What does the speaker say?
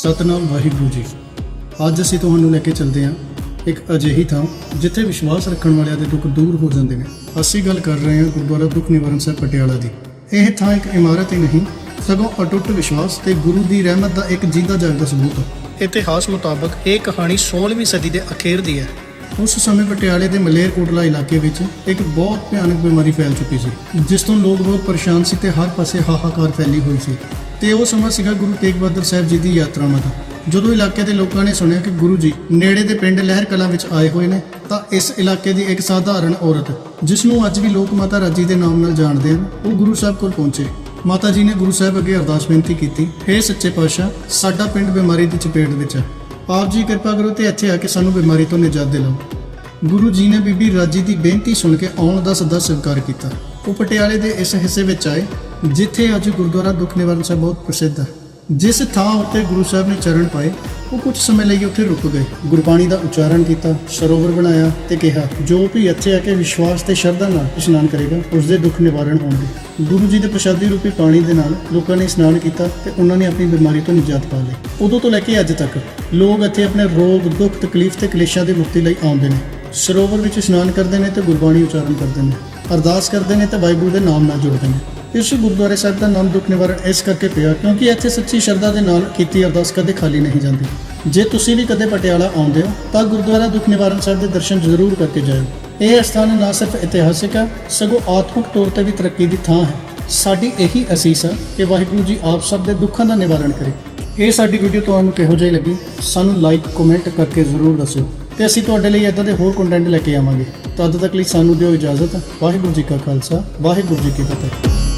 ਸਤਨਾਮ ਵਾਹਿਗੁਰੂ ਜੀ। ਅੱਜ ਅਸੀਂ ਤੁਹਾਨੂੰ ਲੈ ਕੇ ਚੱਲਦੇ ਹਾਂ ਇੱਕ ਅਜਿਹੀ ਥਾਂ ਜਿੱਥੇ ਵਿਸ਼ਵਾਸ ਰੱਖਣ ਵਾਲਿਆਂ ਦੇ ਦੁੱਖ ਦੂਰ ਹੋ ਜਾਂਦੇ ਨੇ। ਅਸੀਂ ਗੱਲ ਕਰ ਰਹੇ ਹਾਂ ਗੁਰਦੁਆਰਾ ਦੁੱਖ ਨਿਵਾਰਨ ਸਾਹਿਬ ਪਟਿਆਲਾ ਦੀ। ਇਹ ਥਾਂ ਇੱਕ ਇਮਾਰਤ ਹੀ ਨਹੀਂ, ਸਗੋਂ ਅਟੁੱਟ ਵਿਸ਼ਵਾਸ ਤੇ ਗੁਰੂ ਦੀ ਰਹਿਮਤ ਦਾ ਇੱਕ ਜਿੰਦਾ ਜਾਗਦਾ ਸਬੂਤ ਹੈ। ਇਤਿਹਾਸ ਮੁਤਾਬਕ ਇਹ ਕਹਾਣੀ 16ਵੀਂ ਸਦੀ ਦੇ ਅਖੀਰ ਦੀ ਹੈ। ਉਸ ਸਮੇਂ ਪਟਿਆਲੇ ਦੇ ਮਲੇਰਕੋਟਲਾ ਇਲਾਕੇ ਵਿੱਚ ਇੱਕ ਬਹੁਤ ਭਿਆਨਕ ਬਿਮਾਰੀ ਫੈਲ ਚੁੱਕੀ ਸੀ, ਜਿਸ ਤੋਂ ਲੋਕ ਬਹੁਤ ਪਰੇਸ਼ਾਨ ਸੀ ਤੇ ਹਰ ਪਾਸੇ ਹਾਹਾਕਾਰ ਫੈਲੀ ਹੋਈ ਸੀ। ਤੇ ਉਹ ਸਮਾਂ ਸੀਗਾ ਗੁਰੂ ਤੇਗ ਬਹਾਦਰ ਸਾਹਿਬ ਜੀ ਦੀ ਯਾਤਰਾਵਾਂ ਦਾ ਜਦੋਂ ਇਲਾਕੇ ਦੇ ਲੋਕਾਂ ਨੇ ਸੁਣਿਆ ਕਿ ਗੁਰੂ ਜੀ ਨੇੜੇ ਦੇ ਪਿੰਡ ਲਹਿਰ ਕਲਾਂ ਵਿੱਚ ਆਏ ਹੋਏ ਨੇ, ਤਾਂ ਇਸ ਇਲਾਕੇ ਦੀ ਇੱਕ ਸਾਧਾਰਨ ਔਰਤ, ਜਿਸ ਨੂੰ ਅੱਜ ਵੀ ਲੋਕ ਮਾਤਾ ਰਾਜੀ ਦੇ ਨਾਮ ਨਾਲ ਜਾਣਦੇ ਹਨ, ਉਹ ਗੁਰੂ ਸਾਹਿਬ ਕੋਲ ਪਹੁੰਚੇ। ਮਾਤਾ ਜੀ ਨੇ ਗੁਰੂ ਸਾਹਿਬ ਅੱਗੇ ਅਰਦਾਸ ਬੇਨਤੀ ਕੀਤੀ, ਹੇ ਸੱਚੇ ਪਾਤਸ਼ਾਹ, ਸਾਡਾ ਪਿੰਡ ਬਿਮਾਰੀ ਦੀ ਚਪੇਟ ਵਿੱਚ ਹੈ ਆਪ ਜੀ ਕਿਰਪਾ ਕਰੋ ਤੇ ਇੱਥੇ ਆ ਕੇ ਸਾਨੂੰ ਬਿਮਾਰੀ ਤੋਂ ਨਿਜਾਤ ਦਿਲਾਓ। ਗੁਰੂ ਜੀ ਨੇ ਬੀਬੀ ਰਾਜੀ ਦੀ ਬੇਨਤੀ ਸੁਣ ਕੇ ਆਉਣ ਦਾ ਸੱਦਾ ਸਵੀਕਾਰ ਕੀਤਾ। ਉਹ ਪਟਿਆਲੇ ਦੇ ਇਸ ਹਿੱਸੇ ਵਿੱਚ ਆਏ। ਜਿੱਥੇ ਅੱਜ ਗੁਰਦੁਆਰਾ ਦੁੱਖ ਨਿਵਾਰਨ ਸਾਹਿਬ ਬਹੁਤ ਪ੍ਰਸਿੱਧ ਹੈ। ਜਿਸ ਥਾਂ ਉੱਤੇ ਗੁਰੂ ਸਾਹਿਬ ਨੇ ਚਰਨ ਪਾਏ, ਉਹ ਕੁਝ ਸਮੇਂ ਲਈ ਉੱਥੇ ਰੁਕ ਗਏ। ਗੁਰਬਾਣੀ ਦਾ ਉਚਾਰਨ ਕੀਤਾ, ਸਰੋਵਰ ਬਣਾਇਆ ਤੇ ਕਿਹਾ, ਜੋ ਵੀ ਇੱਥੇ ਆ ਕੇ ਵਿਸ਼ਵਾਸ ਤੇ ਸ਼ਰਧਾ ਨਾਲ ਇਸ਼ਨਾਨ ਕਰੇਗਾ, ਉਸ ਦੇ ਦੁੱਖ ਨਿਵਾਰਨ ਹੋਣਗੇ। ਗੁਰੂ ਜੀ ਦੇ ਪ੍ਰਸ਼ਾਦੀ ਰੂਪੀ ਪਾਣੀ ਦੇ ਨਾਲ ਲੋਕਾਂ ਨੇ ਇਸ਼ਨਾਨ ਕੀਤਾ ਤੇ ਉਹਨਾਂ ਨੇ ਆਪਣੀ ਬਿਮਾਰੀ ਤੋਂ ਨਿਜਾਤ ਪਾ ਲਈ। ਉਦੋਂ ਤੋਂ ਲੈ ਕੇ ਅੱਜ ਤੱਕ, ਲੋਕ ਇੱਥੇ ਆਪਣੇ ਰੋਗ, ਦੁੱਖ, ਤਕਲੀਫ ਤੇ ਕਲੇਸ਼ਾਂ ਦੀ ਮੁਕਤੀ ਲਈ ਆਉਂਦੇ ਨੇ। ਸਰੋਵਰ ਵਿੱਚ ਇਸ਼ਨਾਨ ਕਰਦੇ ਨੇ ਤੇ ਗੁਰਬਾਣੀ ਉਚਾਰਨ ਕਰਦੇ ਨੇ। ਅਰਦਾਸ ਕਰਦੇ ਨੇ ਤੇ ਵਾਹਿਗੁਰੂ ਦੇ ਨਾਮ ਨਾਲ ਜੁੜਦੇ ਨੇ। ਇਸ ਗੁਰਦੁਆਰੇ ਸਾਹਿਬ ਦਾ ਨਾਮ ਦੁੱਖ ਨਿਵਾਰਨ ਇਸ ਕਰਕੇ ਪਿਆ ਕਿਉਂਕਿ ਇੱਥੇ ਸੱਚੀ ਸ਼ਰਧਾ ਦੇ ਨਾਲ ਕੀਤੀ ਅਰਦਾਸ ਕਦੇ ਖਾਲੀ ਨਹੀਂ ਜਾਂਦੀ। ਜੇ ਤੁਸੀਂ ਵੀ ਕਦੇ ਪਟਿਆਲਾ ਆਉਂਦੇ ਹੋ, ਤਾਂ ਗੁਰਦੁਆਰਾ ਦੁੱਖ ਨਿਵਾਰਨ ਸਾਹਿਬ ਦੇ ਦਰਸ਼ਨ ਜ਼ਰੂਰ ਕਰਕੇ ਜਾਇਓ। ਇਹ ਸਥਾਨ ਨਾ ਸਿਰਫ ਇਤਿਹਾਸਿਕ ਹੈ, ਸਗੋਂ ਆਤਮਿਕ ਤੌਰ ਤੇ ਵੀ ਤਰੱਕੀ ਦੀ ਥਾਂ ਹੈ। ਸਾਡੀ ਇਹੀ ਅਸੀਸ ਹੈ ਕਿ ਵਾਹਿਗੁਰੂ ਜੀ ਆਪ ਸਭ ਦੇ ਦੁੱਖਾਂ ਦਾ ਨਿਵਾਰਨ ਕਰੇ। ਇਹ ਸਾਡੀ ਵੀਡੀਓ ਤੁਹਾਨੂੰ ਕਿਹੋ ਜਿਹੀ ਲੱਗੀ, ਸਾਨੂੰ ਲਾਈਕ, ਕਮੈਂਟ ਕਰਕੇ ਜ਼ਰੂਰ ਦੱਸਿਓ। ਤੇ ਅਸੀਂ ਤੁਹਾਡੇ ਲਈ ਇਦਾਂ ਦੇ ਹੋਰ ਕੰਟੈਂਟ ਲੈ ਕੇ ਆਵਾਂਗੇ। ਤਦ ਤੱਕ ਲਈ ਸਾਨੂੰ ਦਿਓ ਇਜਾਜ਼ਤ। ਵਾਹਿਗੁਰੂ ਜੀ ਕਾ ਖਾਲਸਾ, ਵਾਹਿਗੁਰੂ ਜੀ ਕੀ ਫਤਿਹ।